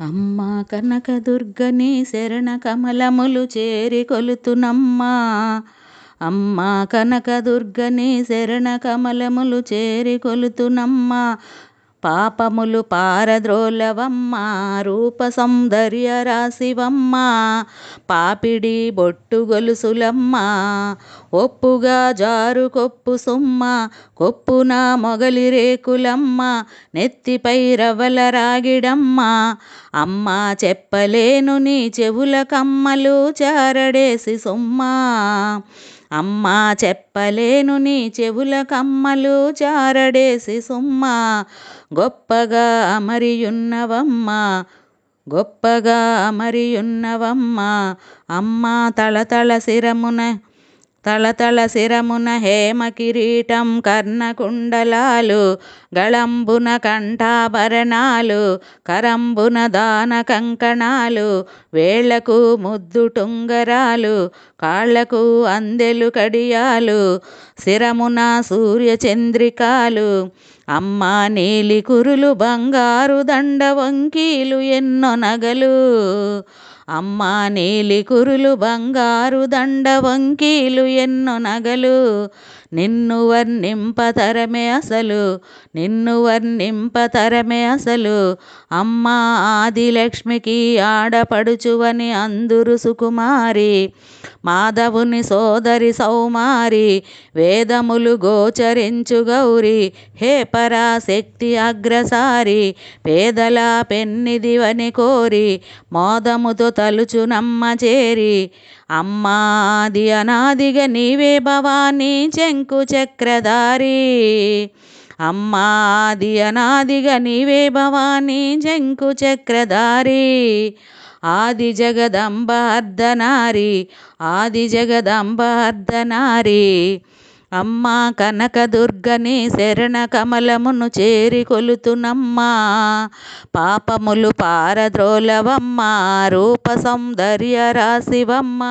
అమ్మ కనకదుర్గనే శరణ కమలములు చేరి కొలుతునమ్మా. అమ్మ కనకదుర్గనే శరణ కమలములు చేరి కొలుతునమ్మా. పాపములు పారద్రోలవమ్మ రూప సౌందర్య రాశివమ్మ పాపిడి బొట్టు గొలుసులమ్మ ఒప్పుగా జారు కొప్పు సుమ్మ కొప్పున మొగలి రేకులమ్మ నెత్తిపై రవల రాగిడమ్మ అమ్మ చెప్పలేను నీ చెవుల కమ్మలు చారడేసి సుమ్మ. అమ్మా చెప్పలేను నీ చెవుల కమ్మలు చారడేసి సుమ్మా. గొప్పగా అమరియున్నవమ్మా గొప్పగా అమరియున్నవమ్మ. అమ్మ తళతళ శిరమున తళతళ శిరమున హేమ కిరీటం కర్ణకుండలాలు గళంబున కంఠాభరణాలు కరంబున దాన కంకణాలు వేళ్ళకు ముద్దు టుంగరాలు కాళ్ళకు అందెలు కడియాలు శిరమున సూర్యచంద్రికాలు అమ్మా అమ్మ నీలి కురులు బంగారు దండ వంకీలు ఎన్నో నగలు. అమ్మ నీలి కురులు బంగారు దండ వంకీలు ఎన్నో నగలు. నిన్ను వర్ణింపతరమే అసలు నిన్ను వర్ణింపతరమే అసలు. అమ్మ ఆదిలక్ష్మికి ఆడపడుచువని అందురు సుకుమారి మాధవుని సోదరి సౌమారి వేదములు గోచరించు గౌరి. హే పరాశక్తి అగ్రసారి పేదల పెన్నిదివని కోరి మోదముతో తలుచునమ్మ చేరి అమ్మాది అనాదిగా నీవే భవానీ చెంకు చక్రధారి. అమ్మాది అనాదిగా నీవే భవానీ చెంకు చక్రధారి. ఆది జగదంబ అర్ధనారి ఆది జగదంబ అర్ధనారి. అమ్మా కనకదుర్గని శరణ కమలమును చేరి కొలుతునమ్మా. పాపములు పారద్రోలవమ్మ రూప సౌందర్య రాశివమ్మ.